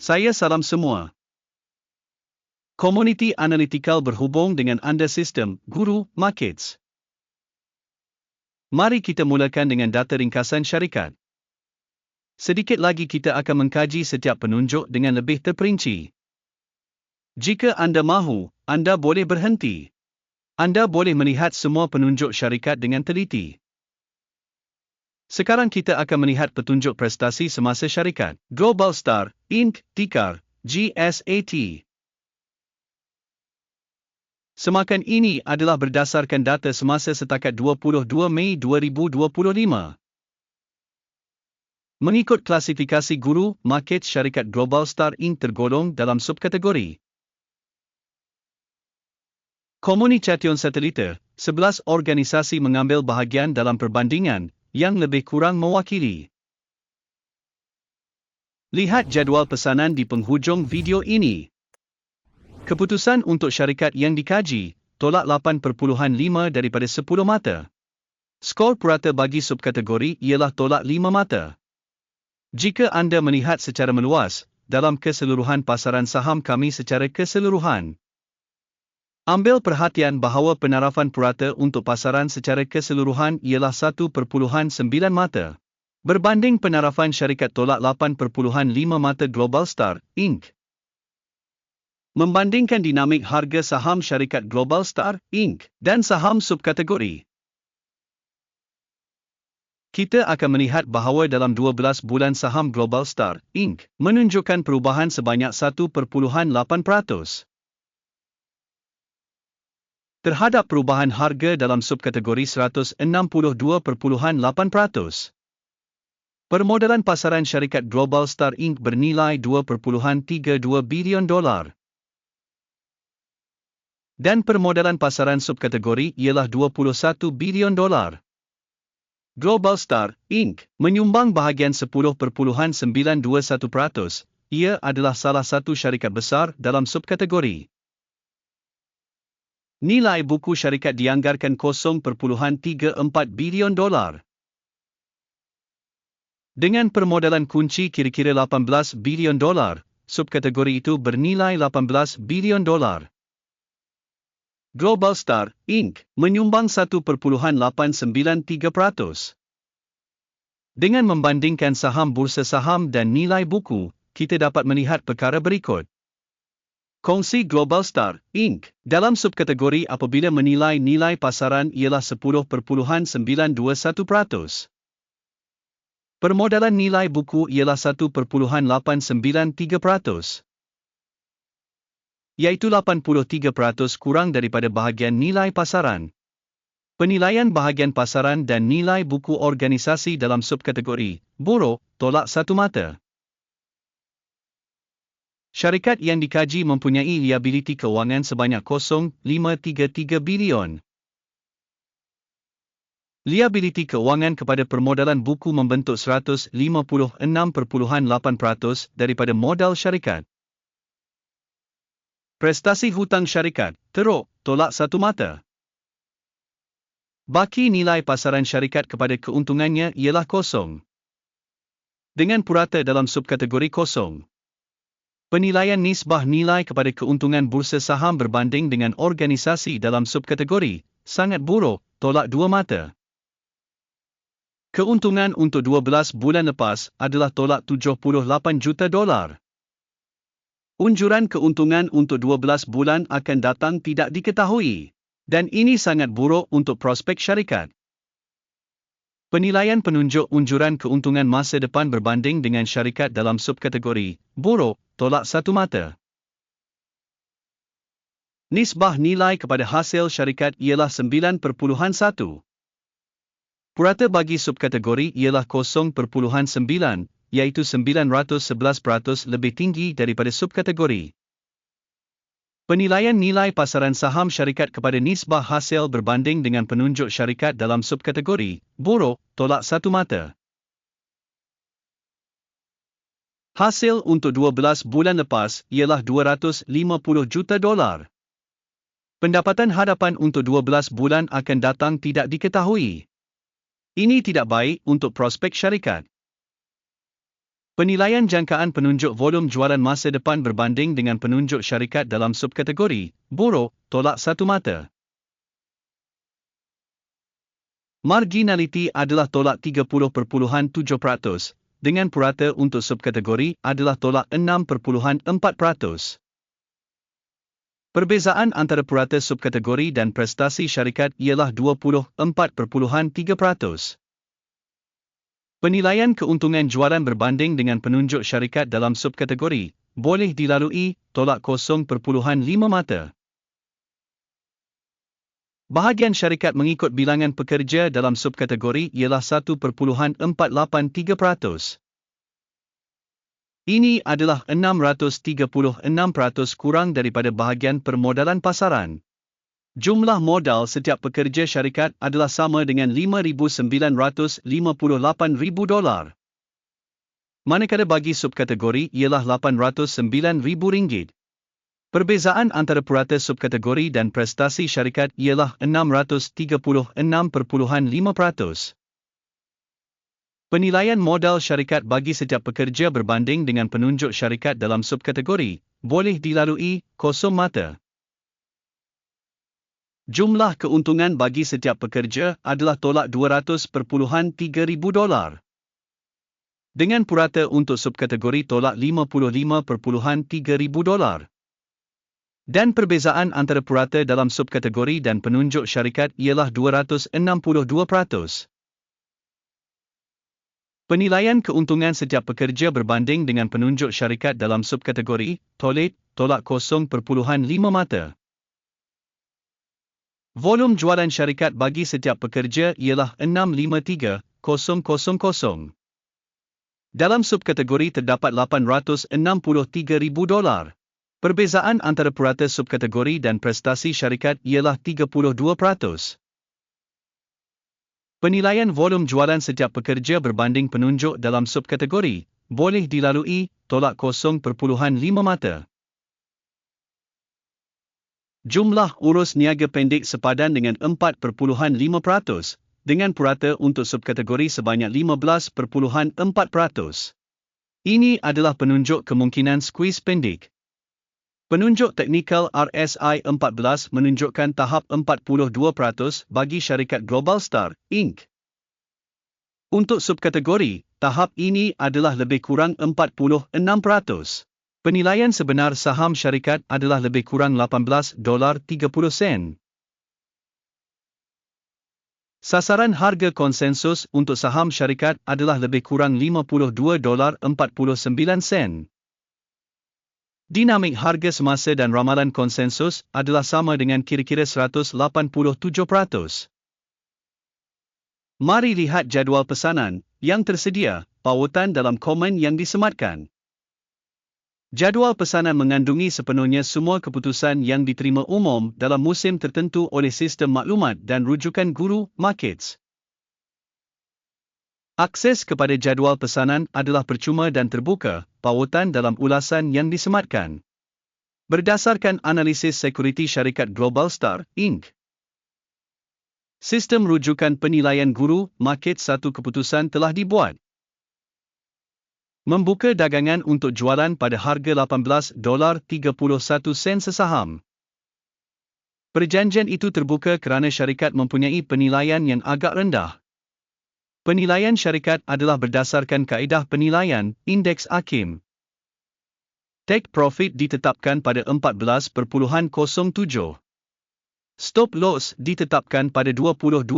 saya salam semua. Komuniti analitikal berhubung dengan anda sistem, guru, markets. Mari kita mulakan dengan data ringkasan syarikat. Sedikit lagi kita akan mengkaji setiap penunjuk dengan lebih terperinci. Jika anda mahu, anda boleh berhenti. Anda boleh melihat semua penunjuk syarikat dengan teliti. Sekarang kita akan melihat petunjuk prestasi semasa syarikat. Global Star, Inc., Tikar, GSAT. Semakan ini adalah berdasarkan data semasa setakat 22 Mei 2025. Mengikut klasifikasi guru, market syarikat Global Star Inc. tergolong dalam subkategori. Komunikation Sateliter, 11 organisasi mengambil bahagian dalam perbandingan yang lebih kurang mewakili. Lihat jadual pesanan di penghujung video ini. Keputusan untuk syarikat yang dikaji, tolak 8.5 daripada 10 mata. Skor purata bagi subkategori ialah tolak 5 mata. Jika anda melihat secara meluas, dalam keseluruhan pasaran saham kami secara keseluruhan, ambil perhatian bahawa penarafan purata untuk pasaran secara keseluruhan ialah 1.9 mata. Berbanding penarafan syarikat tolak 8.5 mata Global Star, Inc. Membandingkan dinamik harga saham syarikat Global Star, Inc. dan saham subkategori, kita akan melihat bahawa dalam 12 bulan saham Global Star, Inc. menunjukkan perubahan sebanyak 1.8%. Terhadap perubahan harga dalam subkategori 162.8%. Permodalan pasaran syarikat Global Star Inc. bernilai 2.32 bilion dolar. Dan permodalan pasaran subkategori ialah 21 bilion dolar. Global Star, Inc. menyumbang bahagian 10.921%. Ia adalah salah satu syarikat besar dalam subkategori. Nilai buku syarikat dianggarkan 0.34 bilion dolar. Dengan permodalan kunci kira-kira 18 bilion dolar, subkategori itu bernilai 18 bilion dolar. Global Star, Inc. menyumbang 1.893%. Dengan membandingkan saham bursa saham dan nilai buku, kita dapat melihat perkara berikut. Kongsi Global Star, Inc. dalam subkategori apabila menilai nilai pasaran ialah 10.921%. Permodalan nilai buku ialah 1.893% iaitu 83% kurang daripada bahagian nilai pasaran. Penilaian bahagian pasaran dan nilai buku organisasi dalam subkategori, buruk, tolak satu mata. Syarikat yang dikaji mempunyai liabiliti kewangan sebanyak 0.533 bilion. Liabiliti kewangan kepada permodalan buku membentuk 156.8% daripada modal syarikat. Prestasi hutang syarikat, teruk, tolak satu mata. Baki nilai pasaran syarikat kepada keuntungannya ialah kosong. Dengan purata dalam subkategori kosong. Penilaian nisbah nilai kepada keuntungan bursa saham berbanding dengan organisasi dalam subkategori, sangat buruk, tolak dua mata. Keuntungan untuk 12 bulan lepas adalah tolak 78 juta dolar. Unjuran keuntungan untuk 12 bulan akan datang tidak diketahui. Dan ini sangat buruk untuk prospek syarikat. Penilaian penunjuk unjuran keuntungan masa depan berbanding dengan syarikat dalam subkategori, buruk, tolak satu mata. Nisbah nilai kepada hasil syarikat ialah 9.1. Purata bagi subkategori ialah 0.9 iaitu 911% lebih tinggi daripada subkategori. Penilaian nilai pasaran saham syarikat kepada nisbah hasil berbanding dengan penunjuk syarikat dalam subkategori, buruk, tolak satu mata. Hasil untuk 12 bulan lepas ialah 250 juta dolar. Pendapatan hadapan untuk 12 bulan akan datang tidak diketahui. Ini tidak baik untuk prospek syarikat. Penilaian jangkaan penunjuk volum jualan masa depan berbanding dengan penunjuk syarikat dalam subkategori, buruk, tolak satu mata. Marginality adalah tolak 30.7%, dengan purata untuk subkategori adalah tolak 6.4%. Perbezaan antara purata subkategori dan prestasi syarikat ialah 24.3%. Penilaian keuntungan jualan berbanding dengan penunjuk syarikat dalam subkategori boleh dilalui tolak 0.5 mata. Bahagian syarikat mengikut bilangan pekerja dalam subkategori ialah 1.483%. Ini adalah 636% kurang daripada bahagian permodalan pasaran. Jumlah modal setiap pekerja syarikat adalah sama dengan 5,958,000 dolar. Manakala bagi subkategori ialah 809,000 ringgit. Perbezaan antara purata subkategori dan prestasi syarikat ialah 636.5%. Penilaian modal syarikat bagi setiap pekerja berbanding dengan penunjuk syarikat dalam subkategori boleh dilalui kosong mata. Jumlah keuntungan bagi setiap pekerja adalah tolak 200.3 ribu dolar. Dengan purata untuk subkategori tolak 55.3 ribu dolar. Dan perbezaan antara purata dalam subkategori dan penunjuk syarikat ialah 262%. Penilaian keuntungan setiap pekerja berbanding dengan penunjuk syarikat dalam subkategori, tolit, tolak 0.5 mata. Volum jualan syarikat bagi setiap pekerja ialah 653,000. Dalam subkategori terdapat 863,000 dolar. Perbezaan antara purata subkategori dan prestasi syarikat ialah 32%. Penilaian volum jualan setiap pekerja berbanding penunjuk dalam subkategori boleh dilalui tolak 0.5 mata. Jumlah urus niaga pendek sepadan dengan 4.5%, dengan purata untuk subkategori sebanyak 15.4%. Ini adalah penunjuk kemungkinan squeeze pendek. Penunjuk teknikal RSI 14 menunjukkan tahap 42% bagi syarikat Global Star, Inc. Untuk subkategori, tahap ini adalah lebih kurang 46%. Penilaian sebenar saham syarikat adalah lebih kurang 18 dolar 30 sen. Sasaran harga konsensus untuk saham syarikat adalah lebih kurang 52 dolar 49 sen. Dinamik harga semasa dan ramalan konsensus adalah sama dengan kira-kira 187%. Mari lihat jadual pesanan yang tersedia, pautan dalam komen yang disematkan. Jadual pesanan mengandungi sepenuhnya semua keputusan yang diterima umum dalam musim tertentu oleh sistem maklumat dan rujukan guru markets. Akses kepada jadual pesanan adalah percuma dan terbuka, pautan dalam ulasan yang disematkan. Berdasarkan analisis sekuriti syarikat Global Star, Inc. Sistem rujukan penilaian guru market satu keputusan telah dibuat. Membuka dagangan untuk jualan pada harga 18 dolar 31 sen sesaham. Perjanjian itu terbuka kerana syarikat mempunyai penilaian yang agak rendah. Penilaian syarikat adalah berdasarkan kaedah penilaian indeks AKIM. Take profit ditetapkan pada 14.07. Stop loss ditetapkan pada 22.55.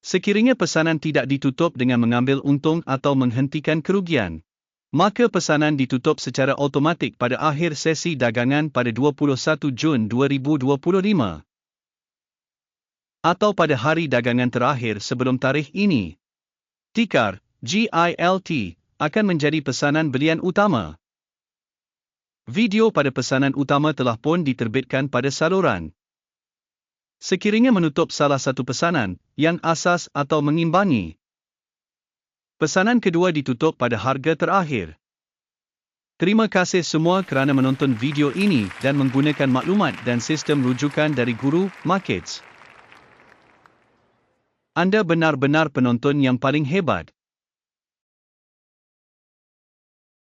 Sekiranya pesanan tidak ditutup dengan mengambil untung atau menghentikan kerugian, maka pesanan ditutup secara automatik pada akhir sesi dagangan pada 21 Jun 2025 atau pada hari dagangan terakhir sebelum tarikh ini. Tikar, GILT, akan menjadi pesanan belian utama. Video pada pesanan utama telah pun diterbitkan pada saluran. Sekiranya menutup salah satu pesanan, yang asas atau mengimbangi. Pesanan kedua ditutup pada harga terakhir. Terima kasih semua kerana menonton video ini dan menggunakan maklumat dan sistem rujukan dari Guru Markets. Anda benar-benar penonton yang paling hebat.